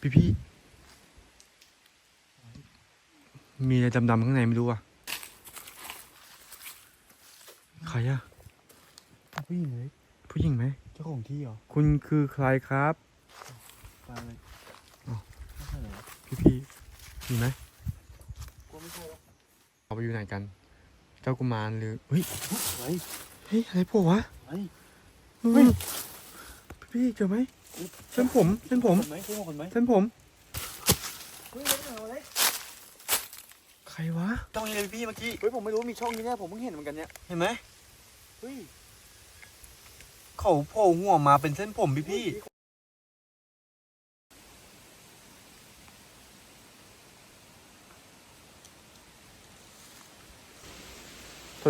พี่พี่ มีอะไรดำๆข้างในไม่รู้อะ ใครอะผู้หญิงเลยผู้หญิงไหม เจ้าของที่เหรอคุณคือใครครับมาเลยอ้าว ไม่ใช่เหรอพี่พี่มีไหมกลัวไม่ใช่หรอกเอาไปอยู่ไหนกัน เจ้ากุมารหรือเฮ้ย เฮ้ยเฮ้ยอะไรพวกวะเฮ้ยเฮ้ยพี่พี่เจอไหม เส้นผมเส้นผมคนไหมใช่คนไหมเส้นผมเฮ้ยแล้วมันอะไรใครวะต้องยังไงพี่เมื่อกี้ เฮ้ยผมไม่รู้มีช่องนี้เนี่ยผมเพิ่งเห็นเหมือนกันเนี่ย เห็นไหมเฮ้ย เขาโผล่หัวมาเป็นเส้นผมพี่พี่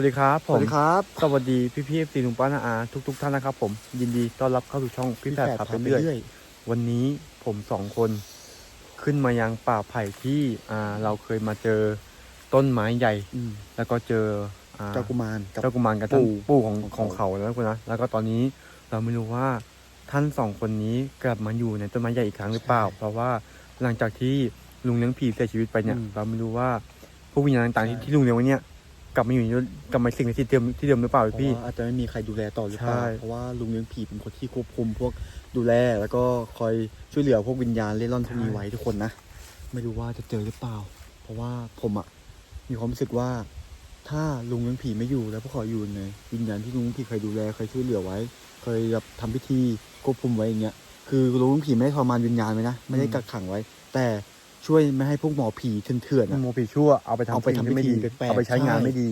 วัสดีครับสผมวัสดีครับสวัสดีพี่พี่เอฟซีลุงป้านาอาทุกทุกๆท่านนะครับผมยินดีต้อนรับเข้าสู่ช่องพี่แฝดพาไปเรื่อยวันนี้ผมสองคนขึ้นมายังป่าไผ่ที่อ่าเราเคยมาเจอต้นไม้ใหญ่ อืมแล้วก็เจออ่าเจ้ากุมารกับ เจ้ากุมารกับท่านปู่ปู่ของของของเขา เขาแล้วคุณนะแล้วก็ตอนนี้เราไม่รู้ว่าท่านสองคนนี้กลับมาอยู่ในต้นไม้ใหญ่อีกครั้งหรือเปล่า เพราะว่าหลังจากที่ลุงเลี้ยงผีเสียชีวิตไปเนี่ย อืมเราไม่รู้ว่าพวกวิญญาณต่างๆที่ใช่ ที่ลุงเลี้ยงไว้เนี่ย กลับมาอยู่ในกลับมาสิ่งในที่เดิมที่เดิมหรือเปล่าเพราะพี่ว่าอาจจะไม่มีใครดูแลต่อหรือเปล่า ใช่ เพราะว่าลุงเลี้ยงผีเป็นคนที่ควบคุมพวกดูแลแล้วก็คอยช่วยเหลือพวกวิญญาณเล่ร่อนพวกนี้ไว้ทุกคนนะ ไม่รู้ว่าจะเจอหรือเปล่า เพราะว่าผมอะมีความรู้สึกว่า ถ้าลุงเลี้ยงผีไม่อยู่แล้วพวกเขาอยู่ในวิญญาณที่ลุงเลี้ยงผีเคยดูแลเคยช่วยเหลือไว้ เคยแบบทำพิธีควบคุมไว้อย่างเงี้ย คือลุงเลี้ยงผีไม่ได้ทรมานวิญญาณไว้นะ ไม่ได้กักขังไว้ แต่ ช่วยไม่ให้พวกหมอผีเถื่อนๆอะ โมผีชั่วเอาไปทำเอาไปสิ่งทำที่ไม่ดีพิธีแปลกๆเอาไปใช้งานใช่ ไม่ดี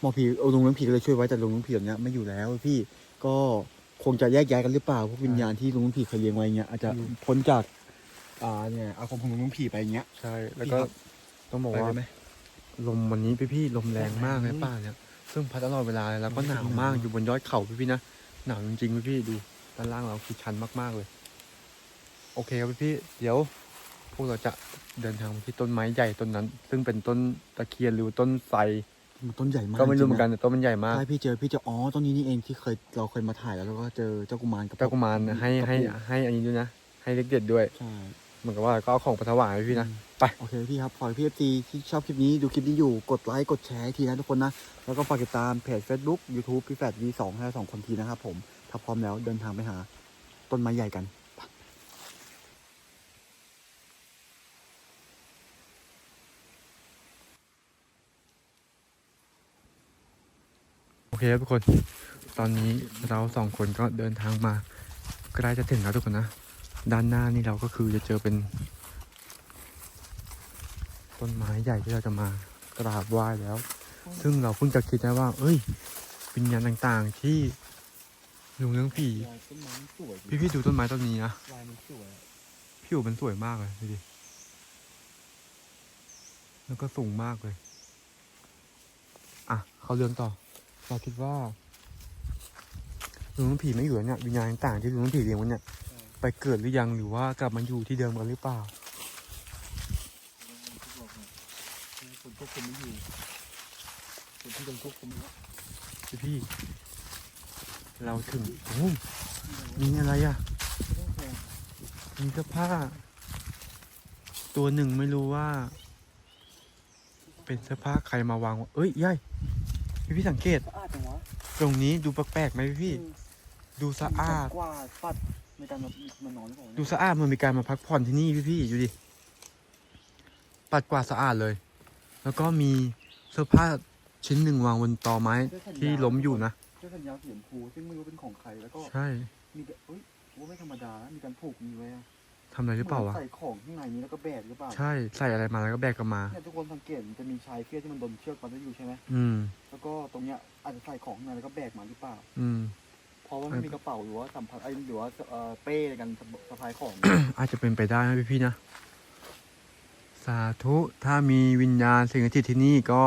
หมอผีเอาลุงเลี้ยงผีก็เลยช่วยไว้แต่ลุงเลี้ยงผีตอนเนี้ยไม่อยู่แล้วพี่ก็คงจะแยกย้ายกันหรือเปล่าพวกวิญญาณที่ลุงเลี้ยงผีเคยเลี้ยงไว้เงี้ยอาจจะอืม พ้นจากอ่าเนี่ยอาคมของลุงเลี้ยงผีไปเงี้ย ใช่ แล้วก็พี่ครับ ต้องบอกไปว่าได้ไหมลมวันนี้พี่พี่ๆลมแรงมากเลยแรงป่าเนี่ยซึ่งพัดตลอดเวลาเลยแล้วก็อืมหนาวมากหนาวอยู่บนยอดเขาพี่พี่ๆนะหนาวจริงๆพี่พี่ๆดูด้านล่างเราคือชันมากๆเลย โอเคครับพี่พี่ๆเดี๋ยว พวกเราจะเดินทางไปที่ต้นไม้ใหญ่ต้นนั้น ซึ่งเป็นต้นตะเคียนหรือต้นไทรมันต้นใหญ่มากก็ไม่รู้เหมือนจกันงๆะแต่ต้นมันใหญ่มากใช่พี่เจอพี่เจออ๋อต้นนี้นี่เองที่เคยเราเคยมาถ่ายแล้วแล้วก็เจอเจ้ากุมารกับเจ้ากุมารให้ให้กับปู่ให้อันนี้ด้วยนะ ให้เล็กเด็ดด้วยใช่เหมือนกับว่าก็เอาของไปถวายให้พี่นะอืมไปโอเคพี่ครับขอให้พี่เอฟซีที่ชอบคลิปนี้ดูคลิปนี้อยู่กดไลค์กดแชร์ให้ทีนะทุกคนนะแล้วก็ฝากติดตามเพจ Facebook YouTube พี่แฟดวีสองห้าสองคนทีนะครับผมถ้าพร้อมแล้วเดินทางไปหา ต้นไม้ใหญ่กัน โอเคครับทุกคน ตอนนี้เราสองคนก็เดินทางมาใกล้จะถึงแล้วทุกคนนะ ด้านหน้านี่เราก็คือจะเจอเป็น ต้นไม้ใหญ่ที่เราจะมากราบไหว้แล้ว ซึ่งเราเพิ่งจะคิดนะว่า เอ้ย วิญญาณต่างๆที่ลุงเลี้ยงผีต้นไม้สวยพี่พี่ๆดูต้นไม้ต้นนี้นะลายมันสวยผิวมันสวยมากเลยดูดิแล้วก็สูงมากเลย อะ เขาเรื่องต่อ เราคิดว่าลุงน้องผีไม่อยู่แล้วเนี่ยวิญญาณต่างๆที่ลุงน้องผีเลี้ยงไว้เนี่ยไปเกิดหรือยังหรือว่ากลับมาอยู่ที่เดิมกันหรือเปล่าคนควบคุมไม่อยู่คนที่โดนควบคุมอยู่พี่พี่ เราถึงโอ้ยมีอะไรอะมีเสื้อผ้า ตัวหนึ่งไม่รู้ว่า เป็นเสื้อผ้าใครมาวางไว้เอ้ยยาย พี่พี่สังเกต สะอาดจังวะตรงนี้ดูแปลกๆไหมพี่พี่ ดูสะอาด กว่าปัดในการมามานอนหรือเปล่าดูสะอาดเหมันมีการมาพักผ่อนที่นี่พี่พี่ดูดิ ปัดกวาดสะอาดเลย แล้วก็มีเสื้อผ้าชิ้นหนึ่งวางบนตอไม้ที่ล้มอยู่นะ เจ้าสัญญาเสียมพูซึ่งไม่รู้เป็นของใครแล้วก็ ใช่ มีแต่เอ้ยว่าไม่ธรรมดานะมีการผูกมีไว้อะ ทำอะไรหรือเปล่าวะ ใส่ของข้างในนี้แล้วก็แบกหรือเปล่าใช่ใส่อะไรมาแล้วก็แบกกลับมา เนี่ยทุกคนสังเกตมันจะมีชายเสื้อที่มันโดนเชือกมัดไว้อยู่ใช่ไหมอืม แล้วก็ตรงเนี้ยอาจจะใส่ของข้างในแล้วก็แบกมาหรือเปล่า อืม เพราะว่าไม่มีกระเป๋าหรือว่าสัมภาระไอ้หรือว่าเอ่อเป้ในการสะพายของอาจจะเป็นไปได้นะพี่พี่ๆนะ สาธุถ้ามีวิญญาณสิ่งศักดิ์สิทธิ์ที่นี่ก็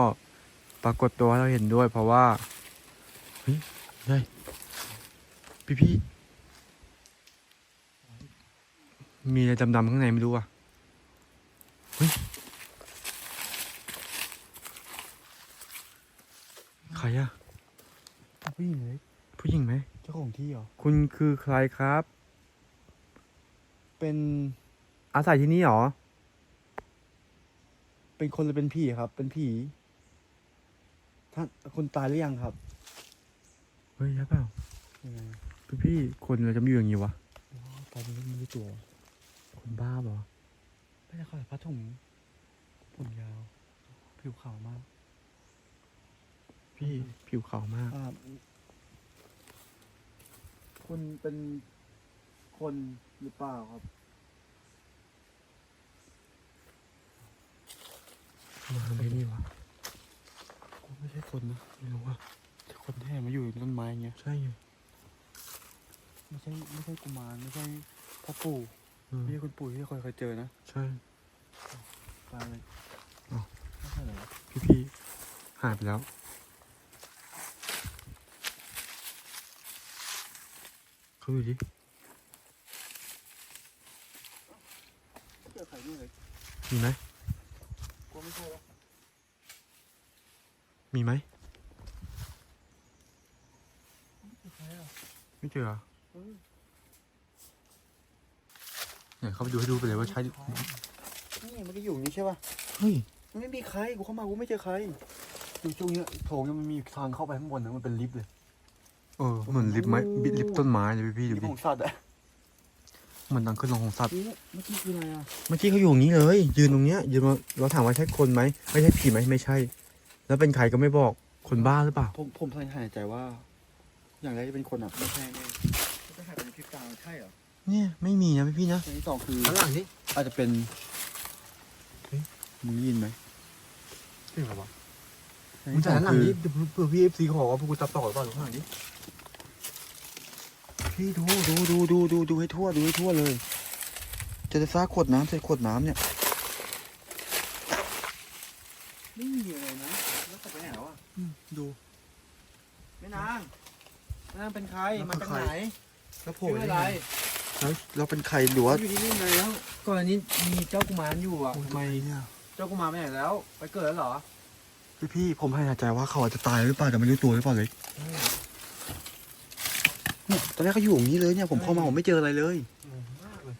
ปรากฏตัวให้เราเห็นด้วย เพราะว่าเฮ้ยยายพี่พี่ๆ มีอะไรดำๆข้างในไม่รู้อะเฮ้ยใครอะผู้หญิงเลยผู้หญิงไหม เจ้าของที่เหรอ คุณคือใครครับ เป็นอาศัยที่นี่เหรอ เป็นคนหรือเป็นผีครับ เป็นผีท่านคนตายหรือยังครับเฮ้ยใช่เปล่ายังไงพี่พี่คนเราจะมาอยู่อย่างนี้วะ ตายไม่ไม่รู้ตัวคน บ้าเปล่าวะไม่ใช่เขาแต่ผ้าถุงผมยาว ผิวขาวมาก พี่ผิวขาวมาก อ่าคุณเป็นคนหรือเปล่าครับ มาทำไมนี่วะกูไม่ใช่คนนะไม่รู้ว่าแต่คนแท้มาอยู่ในต้นไม้เงี้ย ใช่ไง ไม่ใช่ไม่ใช่กุมารไม่ใช่พ่อปู่ เออไม่ใช่คุณปู่ที่เคยเคยเจอนะ ใช่ตายเลยอ้าวไม่ใช่เหรอพี่พี่หายไปแล้ว เขาดูดิเจอใครด้วยเลยมีไหมกูไม่ใช่แล้วมีไหมไม่ใช่ใครอะไม่เจอ เหรอเออเนี่ยเขาไปดูให้ดูไปเลยว่าใช่นี่มันก็อยู่อย่างนี้ใช่ป่ะเฮ้ยมันไม่มีใครกูเข้ามากูไม่เจอใครดูช่วงเนี้ยโถงเนี่ยมันมีทางเข้าไปข้างบนนะมันเป็นลิฟต์เลยเออเหมือนลิฟต์ไม้บิลิฟต์ต้นไม้เลยพี่พี่ดูลิฟดิต์ของสัตว์อะเหมือนทางขึ้นลงของสัตว์นี่เมื่อกี้คืออะไรอะเมื่อกี้เขาอยู่อย่างนี้เลย ยืนตรงเนี้ยยืนมาเราถามว่าใช่คนไหมไม่ใช่ผีไหมไม่ใช่ แล้วเป็นใครก็ไม่บอกคนบ้าหรือเปล่าผมผมทันหายใจว่า อย่างแรกจะเป็นคนอะไม่ใช่แน่จะหายไปในพริบตาใช่เหรอ เนี่ยไม่มีนะพี่พี่นะอย่างที่สองคือข้างหลังนี่อาจจะเป็นเฮ้ยมึงได้ยินไหมเป็นไงวะอย่างมึงที่จ่ายสองหลังคือนี้เผื่อพี่เอฟซีเขาบอกว่าพวกกูตัดต่อหรือเปล่าหรือข้างหลังนี้พี่ดูดูดูดูดูดูให้ทั่วดูให้ทั่วเลย จะจะซากขวดน้ำใส่ขวดน้ำเนี่ยไม่มีอะไรนะแล้วกลับไปไหนแล้วอะดูแม่นางแม่นางเป็นใครแล้วมาคือจากใครไหนแล้วโผล่ชื่ออะไรแล้ว เราเป็นใครหรือว่าอยู่ที่นี่ไงแล้วก่อนอันนี้มีเจ้ากุมารอยู่อะทำไมเนี่ยเจ้ากุมารไปไหนแล้ว ไปเกิดแล้วเหรอพี่พี่ผมให้ใจว่าเขาอาจจะตายหรือเปล่าแต่ไม่รู้ตัวหรือเปล่าเลยเนี่ยตอนแรกเขาอยู่อย่างนี้เลยเนี่ยผมเข้ามาผมไม่เจออะไรเลยมากเลย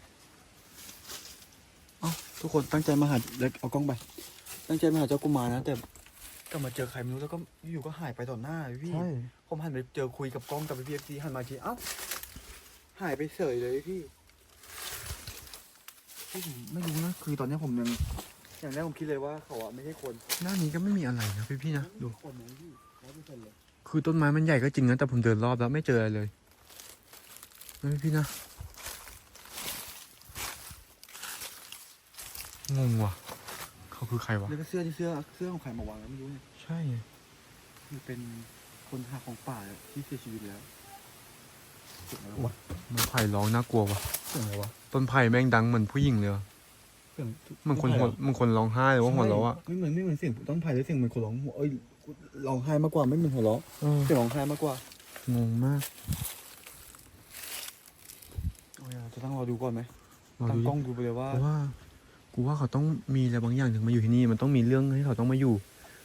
ทุกคนตั้งใจมาหาเล็กเอากล้องไป ตั้งใจมาหาเจ้ากุมารนะแต่ก็มาเจอใครไม่รู้แล้วก็อยู่ก็หายไปต่อหน้าเลยพี่ใช่ผมหันไปเจอคุยกับกล้องกับพี่เอฟซีหันมาทีเอ้า หายไปเฉยเลยพี่พี่ผมไม่รู้นะ คือตอนนี้ผมยังอย่างแรกผมคิดเลยว่าเขาอะไม่ใช่คนหน้านี้ก็ไม่มีอะไรนะพี่พี่นะดู คนนะพี่ร้อยเปอร์เซ็นต์เลยคือต้นไม้มันใหญ่ก็จริงนะแต่ผมเดินรอบแล้วไม่เจออะไรเลยนะพี่พี่นะงงว่ะ เขาคือใครวะแล้วก็เสื้อที่เสื้อเสื้อของใครมาวางแล้วไม่รู้เนี่ยใช่ไงมันเป็นคนหาของป่าที่เสียชีวิตแล้วเสียงอะไร วะมันไผ่ร้องน่ากลัวว่ะเสียงอะไรวะต้นไผ่แม่งดังเหมือนผู้หญิงเลยว่ะเสียงเหมันคนหัวเหมันคนร้องไห้หรือว่าหัวเราะอะไม่เหมือนไม่เหมือนเสียงต้นไผ่หรือเสียงเหมือนคนร้องหัวเอ้ยร้องไห้มากกว่าไม่เหมือนหัวเราะเออเสียงร้องไห้มากกว่างงมากเอาอย่าจะต้องรอดูก่อนไหมรอตั้งดูกล้องดูไปเลยว่า เพราะว่า กูว่าเขาต้องมีอะไรบางอย่างถึงมาอยู่ที่นี่ มันต้องมีเรื่องให้เขาต้องมาอยู่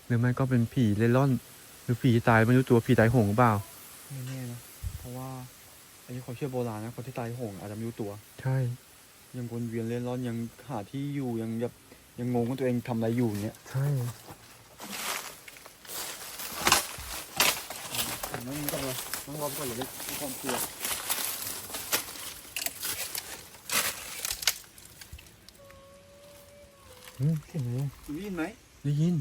หรือไม่ก็เป็นผีเล่ร่อน หรือผีตายไม่รู้ตัวผีตายโหงหรือเปล่า ไม่แน่นะเพราะว่า อันนี้ความเชื่อโบราณนะคนที่ตายโหงอาจจะไม่รู้ตัว ใช่ ยังวนเวียนเล่นร่อนยังหาที่อยู่ยังแบบยังงงว่าตัวเองทำอะไรอยู่เนี้ยใช่นั่งก่อนเลยนั่งรอไปก่อนเลยเล็กมีความกลัวอืมเสียงอะไรได้ยินไหมได้ยิน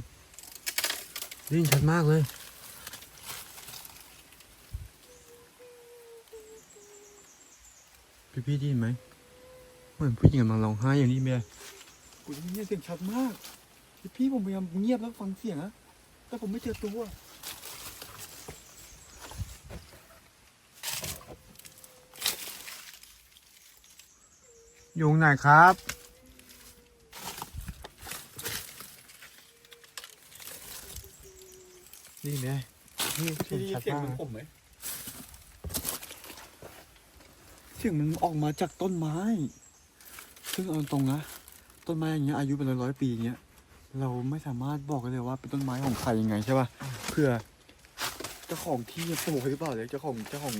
ได้ยินชัดมากเลย พี่พี่ได้ยินไหมเหมือนผู้หญิงกำลังร้องไห้อย่างนี้เมียกูได้ยินเสียงชัดมาก พี่ผมพยายามเงียบแล้วฟังเสียงอะแต่ผมไม่เจอตัวอยู่ตรงไหนครับ นี่ไงนี่เสีพี่ยงได้ยิชันดเสียงมากเหมือนผมไหม เสียงมันออกมาจากต้นไม้ ซึ่งเอาตรงนะ ต้นไม้อย่างเงี้ยอายุเป็นร้อยๆปีอย่างเงี้ย เราไม่สามารถบอกกันเลยว่าเป็นต้นไม้ของใครยังไงใช่ป่ะ เพื่อเจ้าของที่ปลูกหรือเปล่าเลยเจ้าของเจ้าของ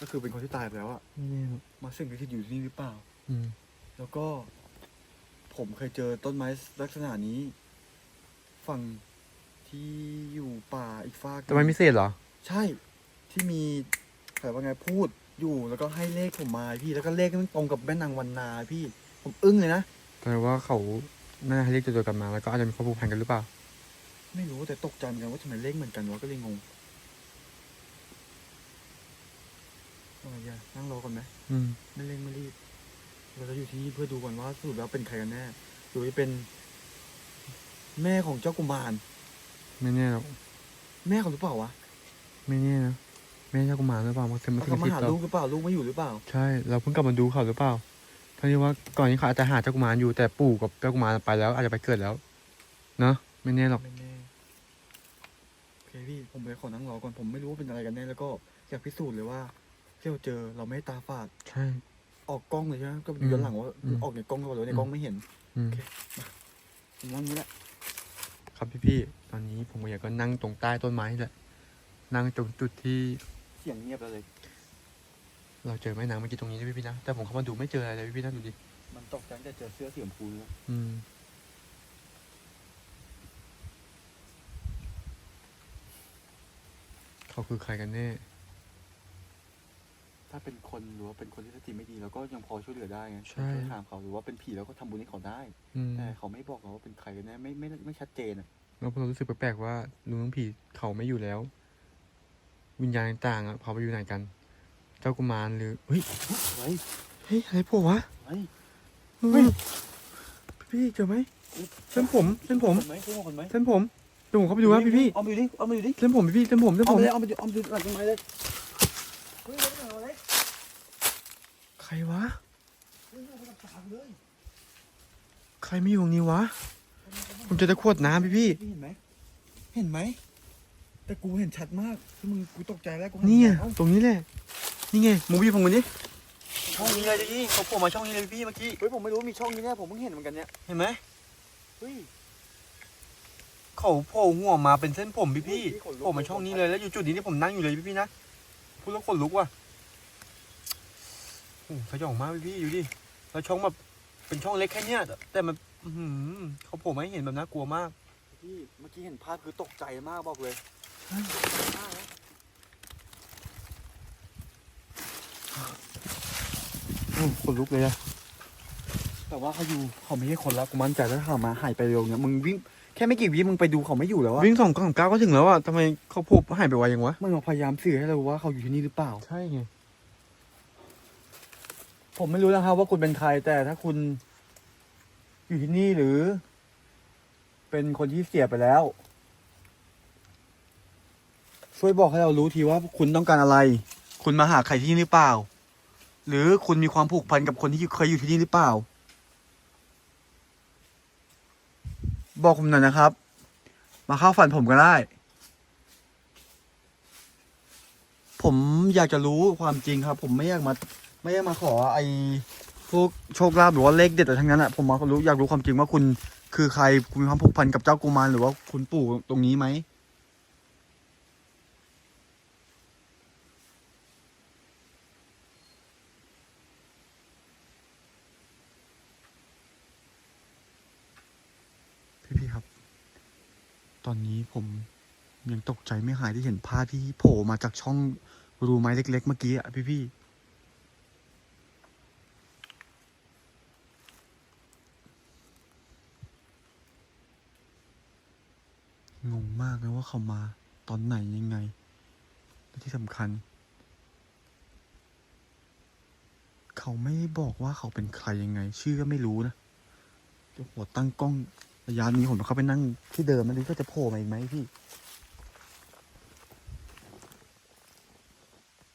ก็คือเป็นคนที่ตายไปแล้วอะไม่แน่หรอกมาสิ่งที่อยู่ที่นี่หรือเปล่า อืมแล้วก็ ผมเคยเจอต้นไม้ลักษณะนี้ ฝั่งที่อยู่ป่าอีกฟากหนึ่งแต่มันไม่เศษเหรอ ใช่ ที่มีแต่ว่าไงพูด อยู่แล้วก็ให้เลขผมมาพี่แล้วก็เลขมันตรงกับแม่นางวันนาพี่ ผมอึ้งเลยนะแต่ว่าเขาน่าจะให้เรียกตัวๆกันมาแล้วก็อาจจะมีความผูกพันกันหรือเปล่า ไม่รู้แต่ตกใจเหมือนกันว่าทำไมเลขเหมือนกันวะก็เลยงงอะไรอะนั่งรอก่อนไหมอืมไม่เร่งไม่รีบเราจะอยู่ที่นี่เพื่อดูก่อนว่าสรุปแล้วเป็นใครกันแน่หรือว่าเป็น แม่ของเจ้ากุมารไม่แน่หรอกแม่เขาหรือเปล่าวะไม่แน่นะ แม่เจ้ากุมารหรือเปล่ามันเต็มมาเขาถึกลับงมาทิศหาเราลูกหรือเปล่าลูกไม่อยู่หรือเปล่า ใช่เราเพิ่งกลับมาดูเขาหรือเปล่าทั้งที่ว่าก่อนนี้เขาอาจจะหาเจ้ากุมารอยู่แต่ปู่กับเจ้ากุมารไปแล้ว อาจจะไปเกิดแล้วเนอะไม่แน่หรอก ไม่แน่โอเคพี่ผมไปขอนั่งรอก่อนผมไม่รู้ว่าเป็นอะไรกันแน่แล้วก็อยากพิสูจน์เลยว่าที่เราเจอเราไม่ได้ตาฝาดใช่ ออกกล้องเลยใช่ไหมก็ดูย้อนหลังว่าอืม ออกในกล้องหรือเปล่าหรือในกล้องไม่เห็นอืม ผมนั่งนี้แหละครับพี่ๆ ตอนนี้ผมก็อยากก็นั่งตรงใต้ต้นไม้นี่แหละ นั่งตรงจุดที่เสียงเงียบแล้วเลย เราเจอแม่นางเมื่อกี้ตรงนี้นะพี่ๆนะ แต่ผมเข้ามาดูไม่เจออะไรเลยพี่ๆนะดูดิ มันตกใจแต่เจอเสื้อสีชมพูแล้วอืม เขาคือใครกันแน่ ถ้าเป็นคนหรือว่าเป็นคนที่สติไม่ดีเราก็ยังพอช่วยเหลือได้ไงใช่ช่วยถามเขาหรือว่าเป็นผีเราก็ทำบุญให้เขาได้ อืมแต่เขาไม่บอกเราว่าเป็นใครกันแน่ไม่ไม่ไม่ชัดเจนอะแล้วพอเรารู้สึกแปลกๆว่าลุงน้องผีเขาไม่อยู่แล้ว วิญญาณต่างๆอะเขาไปอยู่ไหนกัน เจ้ากุมารหรือเฮ้ยเฮ้ยเฮ้ยอะไรพวกวะเฮ้ยเฮ้ยพี่ๆเจอไหมเส้นผมเส้นผมคนไหมเส้นคนไหมเส้นผมเดี๋ยวผมเข้าไปดูครับพี่เอามาดูดิเอามาดูดิๆเส้นผมพี่ๆเส้นผมเส้นเอาผมไปเลยเอามาดูเอามาดูหลังต้นไม้เลยเฮ้ยเอามาเลยใครวะเฮ้ยเอามาจับเลยใครไม่อยู่ตรงนี้วะผมเจะตะขวดน้ำพี่พี่เห็นไหมเห็นไหม แต่กูเห็นชัดมากที่มึงกูตกใจแล้วกูๆนี่ไงเอ้าตรงนี้แหละ นี่ไงมูวี่ผมคนนี้ ช่องนี้เลยดิเขาโผล่มาช่องนี้เลยพี่เมื่อกี้ เฮ้ยผมไม่รู้มีช่องนี้แน่ผมเพิ่งเห็นเหมือนกันเนี่ยเห็นไหมเฮ้ย เขาโผล่หัวมาเป็นเส้นผมพี่พี่ขนลุก โผล่มาช่องนี้เลยแล้วอยู่จุดนี้ที่ผมนั่งอยู่เลยพี่พี่ๆนะพูดแล้วขนลุกว่ะโอ้โหสยองมากพี่พี่ๆอยู่ดิแล้วช่องแบบเป็นช่องเล็กแค่เนี้ยแต่แต่มันอื้อหือเขาโผล่มาให้เห็นแบบน่ากลัวมาก พี่เมื่อกี้เห็นภาพคือตกใจมากบอกเลย โอ้ขนลุกเลยอะแต่ว่าเขาอยู่เขาไม่ใช่คนแล้วกูมั่นใจแล้วถ้าเขามาหายไปเร็วเนี่ยมึงวิ่งแค่ไม่กี่วิมึงไปดูเขาไม่อยู่แล้วอะวิ่งสองสองก้าวก็ถึงแล้วอะทำไมเขาโผล่หายไปไวยังวะมันมาพยายามสื่อให้เราว่าเขาอยู่ที่นี่หรือเปล่า ใช่ไง ผมไม่รู้นะครับว่าคุณเป็นใครแต่ถ้าคุณ อยู่ที่นี่หรือ เป็นคนที่เสียไปแล้ว ช่วยบอกให้เรารู้ทีว่าคุณต้องการอะไร คุณมาหาใครที่นี่หรือเปล่า หรือคุณมีความผูกพันกับคนที่เคยอยู่ที่นี่หรือเปล่า บอกผมหน่อยนะครับ มาเข้าฝันผมก็ได้ ผมอยากจะรู้ความจริงครับ ผมไม่อยากมา ไม่ได้มาขอไอ้พวกโชคลาภหรือว่าเลขเด็ดอะไรทั้งนั้นอะผมมารู้อยากรู้ความจริงว่าคุณคือใครคุณมีความผูกพันกับเจ้ากุมารหรือว่าคุณปู่ตรงนี้ไหมพี่พี่ๆครับ ตอนนี้ผมยังตกใจไม่หายที่เห็นภาพที่โผล่มาจากช่องรูไม้เล็ก ๆ เมื่อกี้อะพี่พี่ๆงงมากเลยว่าเขามาตอนไหนยังไง และที่สำคัญ เขาไม่บอกว่าเขาเป็นใครยังไง ชื่อก็ไม่รู้นะเดี๋ยวหัวตั้งกล้อง ระยะนี้ผมต้องเข้าไปนั่งที่เดิมมันนี้ก็จะโผล่มาอีกไหมพี่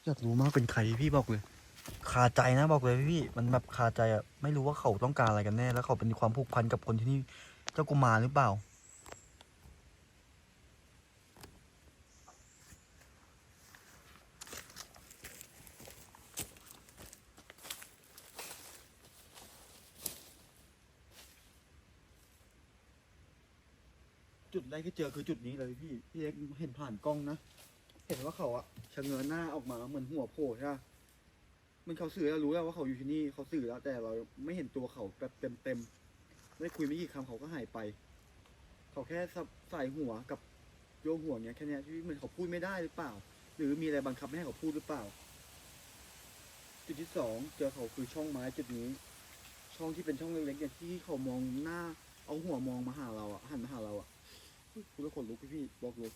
อยากรู้มากเป็นใครพี่บอกเลยคาใจนะบอกเลยพี่มันแบบคาใจอะไม่รู้ว่าเขาต้องการอะไรกันแน่ แล้วเขาเป็นความผูกพันกับคนที่นี่เจ้ากุมารหรือเปล่า จุดแรก ที่เจอคือจุดนี้เลยพี่พี่เล็กเห็นผ่านกล้องนะ เห็นว่าเขาอะชะเง้อหน้าออกมาเหมือนหัวโผล่ใช่ปะมันเขาสื่อแล้วรู้แล้วว่าเขาอยู่ที่นี่เขาสื่อแล้วแต่เราไม่เห็นตัวเขาแบบเต็มเต็มไม่ได้คุยไม่กี่คำเขาก็หายไป เขาแค่ใส่หัวกับโยกหัวเนี้ยแค่นี้ที่เหมือนเขาพูดไม่ได้หรือเปล่า หรือมีอะไรบังคับไม่ให้เขาพูดหรือเปล่า จุดที่สองเจอเขาคือช่องไม้จุดนี้ ช่องที่เป็นช่องเล็กๆเนี่ยที่เขามองหน้า เอาหัวมองมาหาเราอะหันมาหาเราอะ คุณละขนลุกพี่พี่ๆบอกเลย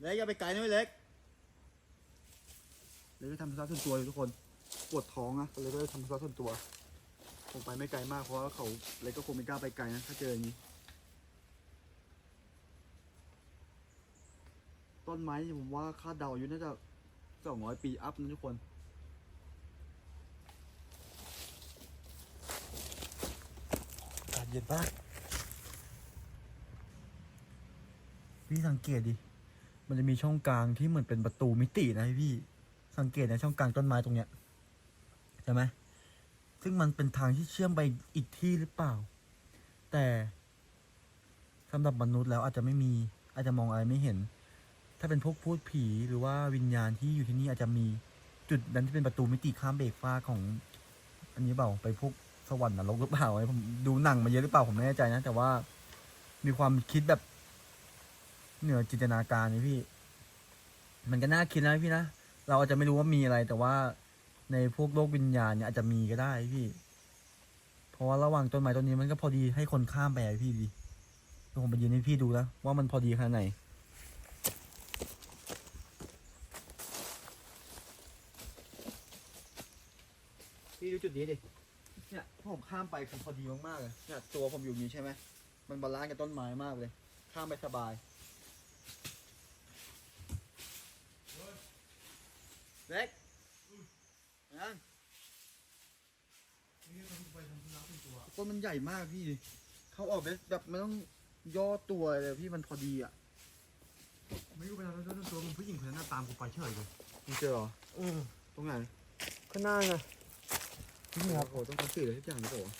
เล็กอย่าไปไกลนะเว้ยเล็ก เล็กก็ทำธุระส่วนตัวอยู่ทุกคน ปวดท้องอะเล็กก็เลยทำธุระส่วนตัว ผมไปไม่ไกลมากเพราะว่าเขาเล็กก็คงไม่กล้าไปไกลนะถ้าเจออย่างนี้ ต้นไม้ผมว่าคาดเดาอายู่น่าจะสองร้อยปีอัพนะทุกคน อากาศเย็นมากพี่สังเกตดิ มันจะมีช่องกลางที่เหมือนเป็นประตูมิตินะพี่ สังเกตนะช่องกลางต้นไม้ตรงเนี้ยใช่ไหมซึ่งมันเป็นทางที่เชื่อมไปอีกที่หรือเปล่า แต่สำหรับมนุษย์แล้วอาจจะไม่มี อาจจะมองอะไรไม่เห็น ถ้าเป็นพวกพูดผีหรือว่าวิญญาณที่อยู่ที่นี่อาจจะมีจุดนั้นที่เป็นประตูมิติข้ามเบรกฟ้าของ อันนี้เปล่าไปพวกสวรรค์นรกหรือเปล่าไอ้ผมดูหนังมาเยอะหรือเปล่าผมไม่แน่ใจนะ แต่ว่ามีความคิดแบบเหนือจินตนาการนี่พี่ มันก็น่าคิดนะพี่นะเราอาจจะไม่รู้ว่ามีอะไร แต่ว่าในพวกโลกวิญญาณเนี่ยอาจจะมีก็ได้พี่ เพราะว่าระหว่างต้นไม้ต้นนี้มันก็พอดีให้คนข้ามไปพี่ดีผมไปยืนให้พี่ดูนะว่ามันพอดีขนาดไหน จุดนี้ดิ เนี่ยถ้าผมข้ามไปคือพอดีมากๆเลยเนี่ยตัวผมอยู่นี้ใช่ไหม มันบาลานซ์กับต้นไม้มากเลย ข้ามไปสบายเล็กนะต้นมันใหญ่มากพี่ เขาออกแบบแบบไม่ต้องย่อตัวเลยพี่มันพอดีอะ ไม่รู้เป็นอะไรต้นตัวมันผู้หญิงคนนั้นตามกูไปเฉยเลยมึงเจอเหรอเออตรงไหนก็น่าไง นี่ครับโอ้ต้องทำสื่ออะไรทุกอย่างหรือเปล่าวะ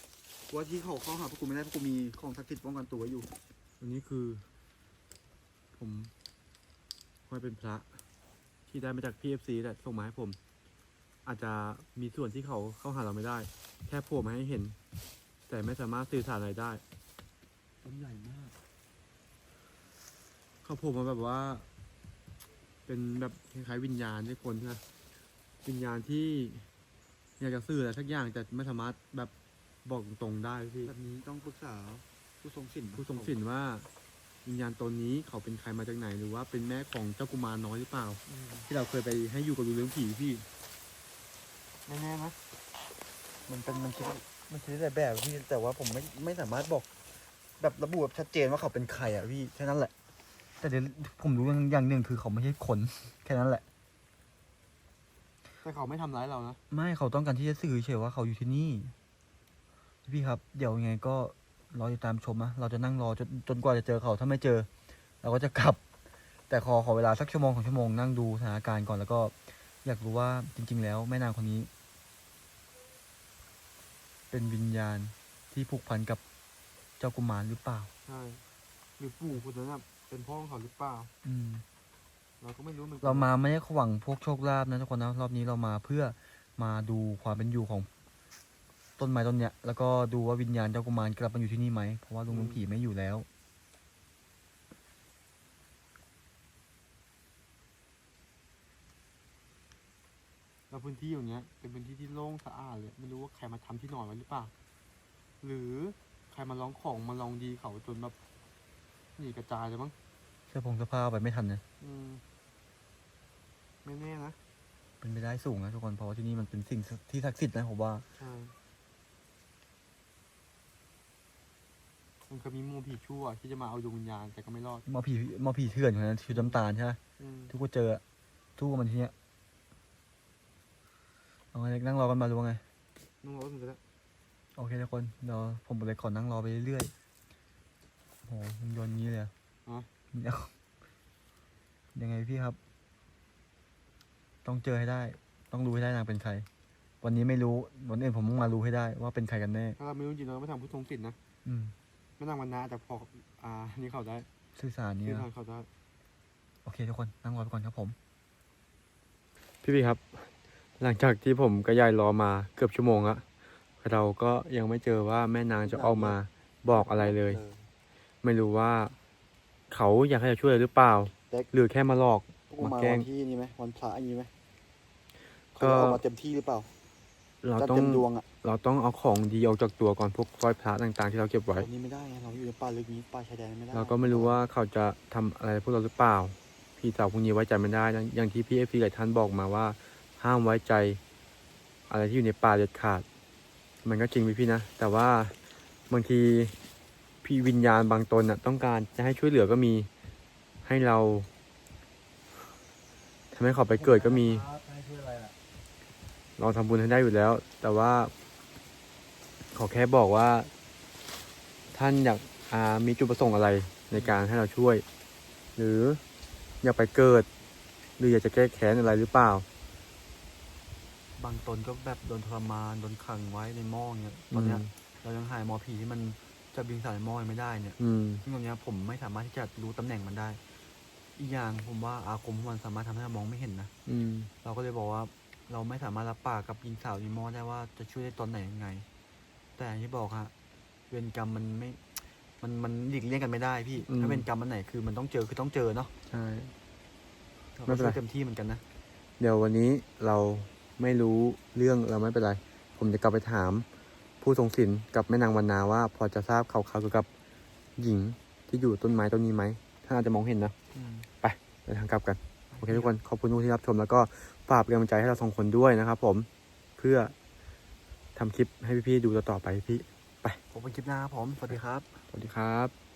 ว่าที่เขาเข้าหาพวกกูไม่ได้เพราะกูมีของศักดิ์สิทธิ์ป้องกันตัวอยู่ อันนี้คือ ผมห้อยเป็นพระ ที่ได้มาจากพีเอฟซีแหละส่งมาให้ผม อาจจะมีส่วนที่เขาเข้าหาเราไม่ได้ แค่โผล่มาให้เห็น แต่ไม่สามารถสื่อสารอะไรได้ต้นใหญ่มาก เขาโผล่มาแบบว่า เป็นแบบคล้ายๆวิญญาณที่คนใช่ไหมวิญญาณที่ อยากจะสื่ออะไรสักอย่างแต่ไม่สามารถแบบบอกตรงๆได้พี่แบบนี้ต้องปรึกษาผู้ทรงศิลป์ปะผู้ทรงศิลป์ว่าวิญญาณตนนี้เขาเป็นใครมาจากไหนหรือว่าเป็นแม่ของเจ้ากุมารน้อยหรือเปล่าอืมที่เราเคยไปให้อยู่กับดูเรื่องผีพี่ไม่แน่นะมันเป็นมันคิดมันคิดได้แบบพี่แต่ว่าผมไม่ไม่สามารถบอก แบบระบุแบบชัดเจนว่าเขาเป็นใครอะพี่แค่นั้นแหละ แต่เดี๋ยวผมรู้อย่างหนึ่งคือเขาไม่ใช่คนแค่นั้นแหละ แต่เขาไม่ทำร้ายเรานะ ไม่เขาต้องการที่จะสื่อเฉยว่าเขาอยู่ที่นี่ พี่ครับ เดี๋ยวยังไงก็รอติดตามชมนะเราจะนั่งรอจนจนกว่าจะเจอเขาถ้าไม่เจอ เราก็จะกลับ แต่ขอขอเวลาสักชั่วโมงของชั่วโมงนั่งดูสถานการณ์ก่อนแล้วก็อยากรู้ว่าจริง ๆ แล้วแม่นางคนนี้ เป็นวิญญาณที่ผูกพันกับเจ้ากุมารหรือเปล่า ใช่ หรือปู่คนนั้นนะเป็นพ่อของเขาหรือเปล่า อืม เราก็ไม่รู้เหมือนกัเรามาไม่ได้หวังพวกโชคลาภนะทุกคนนะรอบนี้เรามาเพื่อมาดูความเป็นอยู่ของต้นไม้ต้นเนี้ยแล้วก็ดูว่าวิญญาณเจ้ากุมารกลับมาอยู่ที่นี่ไหมเพราะว่าลุงลุงผีไม่อยู่แล้วแล้วพื้นที่อย่างเงี้ย เป็นพื้นที่ที่โล่งสะอาดเลยไม่รู้ว่าใครมาทำที่นอนไว้หรือเปล่าหรือใครมาลองของมาลองดีเขาจนแบบหนีกระจายเลยมั้ง เสื้อผงเสื้อผ้าเอาไปไม่ทันนะอืมไม่แน่นะเป็นไปได้สูงนะทุกคนเพราะว่าที่นี่มันเป็นสิ่งที่ศักดิ์สิทธิ์นะผมว่า ใช่มันเคยมีหมูผีชั่วที่จะมาเอาดวงวิญญาณแต่ก็ไม่รอด หมอผีหมอผีเถื่อนคนนั้นชุดน้ำตาลใช่ไหมอืมทุกคนเจออะทุกคนมันที่เนี้ยเอาไงนั่งรอกันมาดูว่าไง น้องรถมันจะได้โอเคทุกคนเดี๋ยวผมเลยขอนั่งรอไปเรื่อยๆโหมันโยนงี้เลยเหรออ๋อเดี๋ ยวยังไงพี่ครับ ต้องเจอให้ได้ ต้องรู้ให้ได้นางเป็นใคร วันนี้ไม่รู้วันอื่นผมต้องมารู้ให้ได้ ว่าเป็นใครกันแน่ถ้าเราไม่รู้จริงเราไม่ทำผู้ทรงสินนะอืมไม่นางวันนาแต่พออ่านี่เขาได้สื่อสารเนี่ที่ยทางเขาได้โอเคทุกคนนั่งรอไปก่อนครับผม พี่พี่ครับ หลังจากที่ผมกับยายรอมาเกือบชั่วโมงอะเราก็ยังไม่เจอว่าแม่นางจะออกมาบอกอะไรเลยไม่รู้ว่า เขาอยากให้เราช่วยหรือเปล่าเด็กหรือแค่มาหลอก พวกกูมามาแกล้วัง นที่นี่ไหมวันพระอย่างนี้ไหมก็เขาจะออกมาเต็มที่หรือเปล่าเราจะต้องเต็มดวงอะเราต้องเอาของดีออกจากตัวก่อนพวกสร้อยพระต่างๆ ที่เราเก็บไว้ตอนนี้ไม่ได้ไงเราอยู่ในป่าลึกนี้ป่าชายแดนไม่ได้เราก็ไม่รู้ว่าเขาจะทำอะไรพวกเราหรือเปล่า พี่สาวพวกนี้ไว้ใจไม่ได้นะอย่างที่พี่เอฟซีหลายท่านบอกมาว่า ห้ามไว้ใจ อะไรที่อยู่ในป่าเด็ดขาด มันก็จริงไหมพี่นะ แต่ว่าบางที พี่วิญญาณบางตนน่ะต้องการจะให้ช่วยเหลือก็มีให้เราทำให้เขาไปเกิดก็มีให้ช่วยอะไรล่ะเราทำบุญให้ได้อยู่แล้ว แต่ว่า ขอแค่บอกว่า ท่านอยากอ่ามีจุดประสงค์อะไรในการให้เราช่วย หรืออยากไปเกิด หรืออยากจะแก้แค้นอะไรหรือเปล่า บางตนก็แบบโดนทรมานโดนขังไว้ในหม้อเนี่ยตอนเนี้ยอืมเรายังหายหมอผีที่มัน จะบินสายหม้อยังไม่ได้เนี่ย อืม ซึ่งตรงเนี้ยผมไม่สามารถที่จะรู้ตำแหน่งมันได้ อีกอย่างผมว่าอาคมของมันสามารถทำให้เรามองไม่เห็นนะ อืม เราก็เลยบอกว่าเราไม่สามารถรับปากกับหญิงสาวในหม้อได้ว่าจะช่วยได้ตอนไหนยังไง แต่อย่างที่บอกฮะเวรกรรมมันไม่ มันมันหลีกเลี่ยงกันไม่ได้พี่ อืม ถ้าเวรกรรมมันไหนคือมันต้องเจอคือต้องเจอเนาะใช่ เราไม่ก็เป็นไร ช่วยเต็มที่เหมือนกันนะ เดี๋ยววันนี้เราไม่รู้เรื่องเราไม่เป็นไร ผมจะกลับไปถาม ผู้ทรงศีลกับแม่นางวรรณาว่า พอจะทราบข่าวๆเกี่ยวกับหญิงที่อยู่ต้นไม้ต้นนี้ไหมท่านอาจจะมองเห็นนะไปทางกลับกันโอเคทุกคนขอบคุณทุกคนที่รับชม แล้วก็ฝากเป็นกำลังใจให้เราสองคนด้วยนะครับ ผมเพื่อทำคลิปให้พี่ๆดูต่อๆไปพี่ ผมเป็นคลิปหน้าครับผม สวัสดีครับ สวัสดีครับ